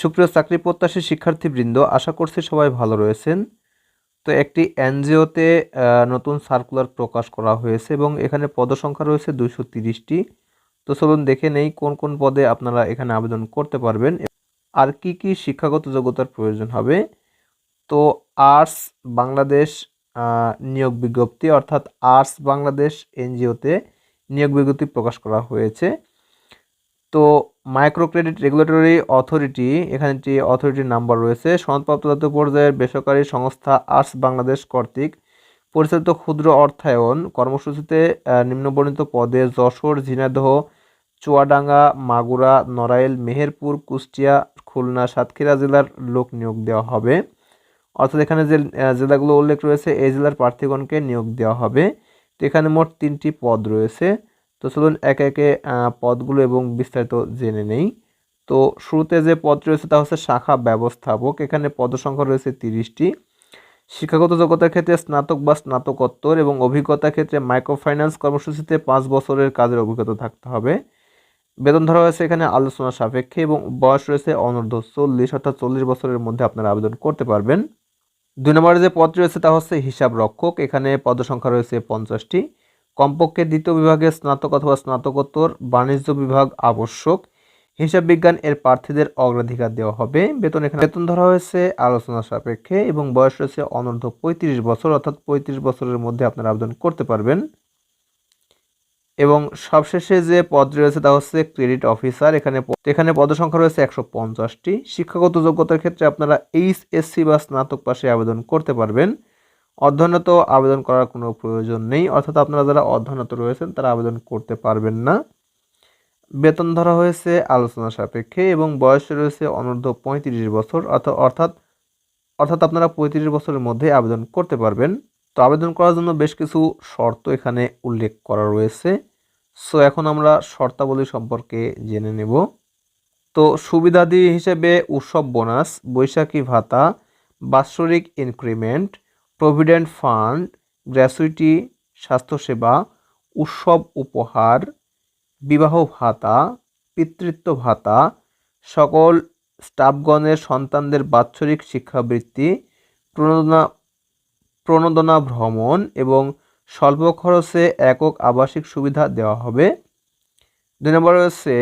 সুপ্রিয় চাকরি প্রত্যাশী শিক্ষার্থীবৃন্দ, আশা করছি সবাই ভালো রয়েছেন। তো একটি এনজিওতে নতুন সার্কুলার প্রকাশ করা হয়েছে এবং এখানে পদসংখ্যা রয়েছে দুশো তিরিশটি। তো চলুন দেখে নেই কোন কোন পদে আপনারা এখানে আবেদন করতে পারবেন। আর কি কি শিক্ষাগত যোগ্যতার প্রয়োজন হবে? তো আর্টস বাংলাদেশ নিয়োগ বিজ্ঞপ্তি অর্থাৎ আর্টস বাংলাদেশ এনজিওতে নিয়োগ বিজ্ঞপ্তি প্রকাশ করা হয়েছে। তো মাইক্রো ক্রেডিট রেগুলেটরি অথরিটি এখানে একটি অথরিটির নাম্বার রয়েছে, সনদপ্রাপ্ত পর্যায়ের বেসরকারি সংস্থা আর্টস বাংলাদেশ কর্তৃক পরিচালিত ক্ষুদ্র অর্থায়ন কর্মসূচিতে নিম্নবর্ণিত পদে যশোর, ঝিনাইদহ, চুয়াডাঙ্গা, মাগুরা, নড়াইল, মেহেরপুর, কুষ্টিয়া, খুলনা, সাতক্ষীরা জেলার লোক নিয়োগ দেওয়া হবে। অর্থাৎ এখানে যে জেলাগুলো উল্লেখ রয়েছে, এই জেলার প্রার্থীগণকে নিয়োগ দেওয়া হবে। তো এখানে মোট তিনটি পদ রয়েছে। তো চলুন একে একে পদগুলো এবং বিস্তারিত জেনে নেই। তো শুরুতে যে পদ রয়েছে তা হচ্ছে শাখা ব্যবস্থাপক। এখানে পদসংখ্যা রয়েছে তিরিশটি। শিক্ষাগত যোগ্যতার ক্ষেত্রে স্নাতক বা স্নাতকোত্তর এবং অভিজ্ঞতার ক্ষেত্রে মাইক্রোফাইন্যান্স কর্মসূচিতে পাঁচ বছরের কাজের অভিজ্ঞতা থাকতে হবে। বেতন ধরা হয়েছে এখানে আলোচনা সাপেক্ষে এবং বয়স রয়েছে অনূর্ধ্ব চল্লিশ, অর্থাৎ চল্লিশ বছরের মধ্যে আপনারা আবেদন করতে পারবেন। দুই নম্বরে যে পদ রয়েছে তা হচ্ছে হিসাব রক্ষক এখানে পদসংখ্যা রয়েছে পঞ্চাশটি। কমপক্ষে দ্বিতীয় বিভাগে স্নাতক অথবা স্নাতকোত্তর বাণিজ্য বিভাগ আবশ্যক। হিসাব বিজ্ঞান এর প্রার্থীদের অগ্রাধিকার দেওয়া হবে। বেতন এখানে বেতন ধরা হয়েছে আলোচনা সাপেক্ষে এবং বয়স রয়েছে অনূর্ধ্ব পঁয়ত্রিশ বছর, অর্থাৎ পঁয়ত্রিশ বছরের মধ্যে আপনারা আবেদন করতে পারবেন। এবং সবশেষে যে পদ রয়েছে তা হচ্ছে ক্রেডিট অফিসার। এখানে এখানে পদসংখ্যা রয়েছে একশো পঞ্চাশটি। শিক্ষাগত যোগ্যতার ক্ষেত্রে আপনারা এইচ এইচএসসি বা স্নাতক পাশে আবেদন করতে পারবেন। অধ্যয়নত আবেদন করার কোনো প্রয়োজন নেই। অর্থাৎ আপনারা যারা অধ্যয়নত রয়েছেন, তারা আবেদন করতে পারবেন না। বেতন ধরা হয়েছে আলোচনা সাপেক্ষে এবং বয়স রয়েছে অনূর্ধ্ব পঁয়ত্রিশ বছর, অর্থাৎ অর্থাৎ অর্থাৎ আপনারা পঁয়ত্রিশ বছরের মধ্যে আবেদন করতে পারবেন। তো আবেদন করার জন্য বেশ কিছু শর্ত এখানে উল্লেখ করা রয়েছে। সো এখন আমরা শর্তাবলী সম্পর্কে জেনে নেব। তো সুবিধাদি হিসেবে উৎসব বোনাস, বৈশাখী ভাতা, বাৎসরিক ইনক্রিমেন্ট প্রভিডেন্ট ফান্ড, গ্র্যাচুইটি, স্বাস্থ্যসেবা, উৎসব উপহার, বিবাহ ভাতা, পিতৃত্ব ভাতা, সকল স্টাফগণের সন্তানদের বাৎসরিক শিক্ষাবৃত্তি, প্রণোদনা প্রণোদনা ভ্রমণ এবং স্বল্প খরচে একক আবাসিক সুবিধা দেওয়া হবে। দুই নম্বর রয়েছে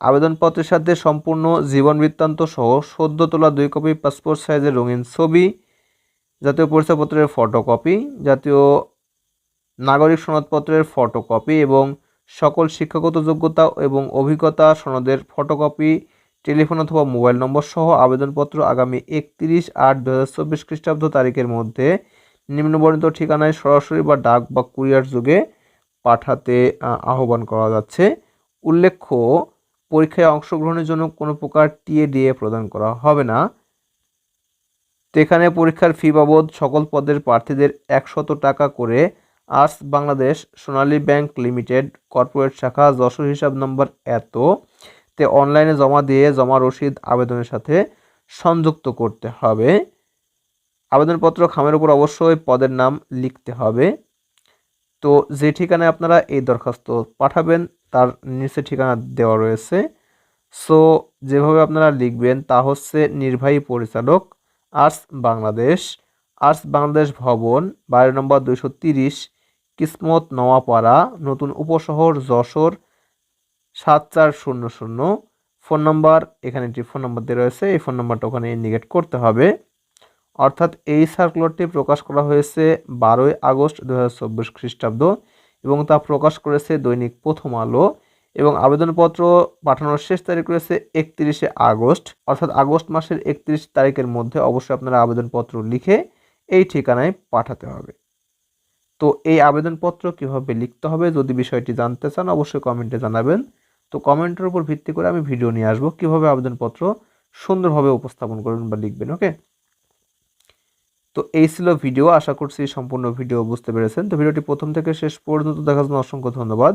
আবেদনপত্রের সাথে সম্পূর্ণ জীবন বৃত্তান্ত সহ সদ্য তোলা দুই কপি পাসপোর্ট সাইজের রঙিন ছবি জাতীয় পরিচয়পত্রের ফটোকপি জাতীয় নাগরিক সনদপত্রের ফটোকপি এবং সকল শিক্ষাগত যোগ্যতা এবং অভিজ্ঞতা সনদের ফটোকপি টেলিফোন অথবা মোবাইল নম্বর সহ আবেদনপত্র আগামী একত্রিশ আট দু হাজার চব্বিশ খ্রিস্টাব্দ তারিখের মধ্যে নিম্নবর্ণিত ঠিকানায় সরাসরি বা ডাক বা কুরিয়ার যুগে পাঠাতে আহ্বান করা যাচ্ছে। উল্লেখ্য, পরীক্ষায় অংশগ্রহণের জন্য কোনো প্রকার টিএডিএ প্রদান করা হবে না। তো এখানে পরীক্ষার ফি বাবদ সকল পদের প্রার্থীদের একশত টাকা করে arts Bangladesh Sonali bank limited corporate শাখা যশোর হিসাব নম্বর এত তে অনলাইনে জমা দিয়ে জমা রসিদ আবেদনের সাথে সংযুক্ত করতে হবে। আবেদনপত্র খামের উপর অবশ্যই পদের নাম লিখতে হবে। তো যে ঠিকানায় আপনারা এই দরখাস্ত পাঠাবেন তার নিচে ঠিকানা দেওয়া রয়েছে। সো যেভাবে আপনারা লিখবেন তা হচ্ছে নির্বাহী পরিচালক আর্টস বাংলাদেশ আর্টস বাংলাদেশ ভবন, বাড়ি নম্বর দুইশো তিরিশ, কিসমত নওয়াপাড়া, নতুন উপশহর যশোর সাত চার শূন্য শূন্য। ফোন নম্বর, এখানে একটি ফোন নম্বর দেওয়া রয়েছে, এই ফোন নম্বরটা ওখানে ইন্ডিকেট করতে হবে। অর্থাৎ এই সার্কুলারটি প্রকাশ করা হয়েছে বারোই আগস্ট দু হাজার চব্বিশ খ্রিস্টাব্দ এবং তা প্রকাশ করেছে দৈনিক প্রথম আলো। এবং আবেদনপত্র পাঠানোর শেষ তারিখ রয়েছে একত্রিশে আগস্ট, অর্থাৎ আগস্ট মাসের একত্রিশ তারিখের মধ্যে অবশ্যই আপনারা আবেদনপত্র লিখে এই ঠিকানায় পাঠাতে হবে। তো এই আবেদনপত্র কীভাবে লিখতে হবে যদি বিষয়টি জানতে চান, অবশ্যই কমেন্টে জানাবেন। তো কমেন্টের উপর ভিত্তি করে আমি ভিডিও নিয়ে আসব, কীভাবে আবেদনপত্র সুন্দরভাবে উপস্থাপন করবেন বা লিখবেন, ওকে? তো এই ছিল ভিডিও, আশা করছি সম্পূর্ণ ভিডিও বুঝতে পেরেছেন। তো ভিডিওটি প্রথম থেকে শেষ পর্যন্ত দেখার জন্য অসংখ্য ধন্যবাদ।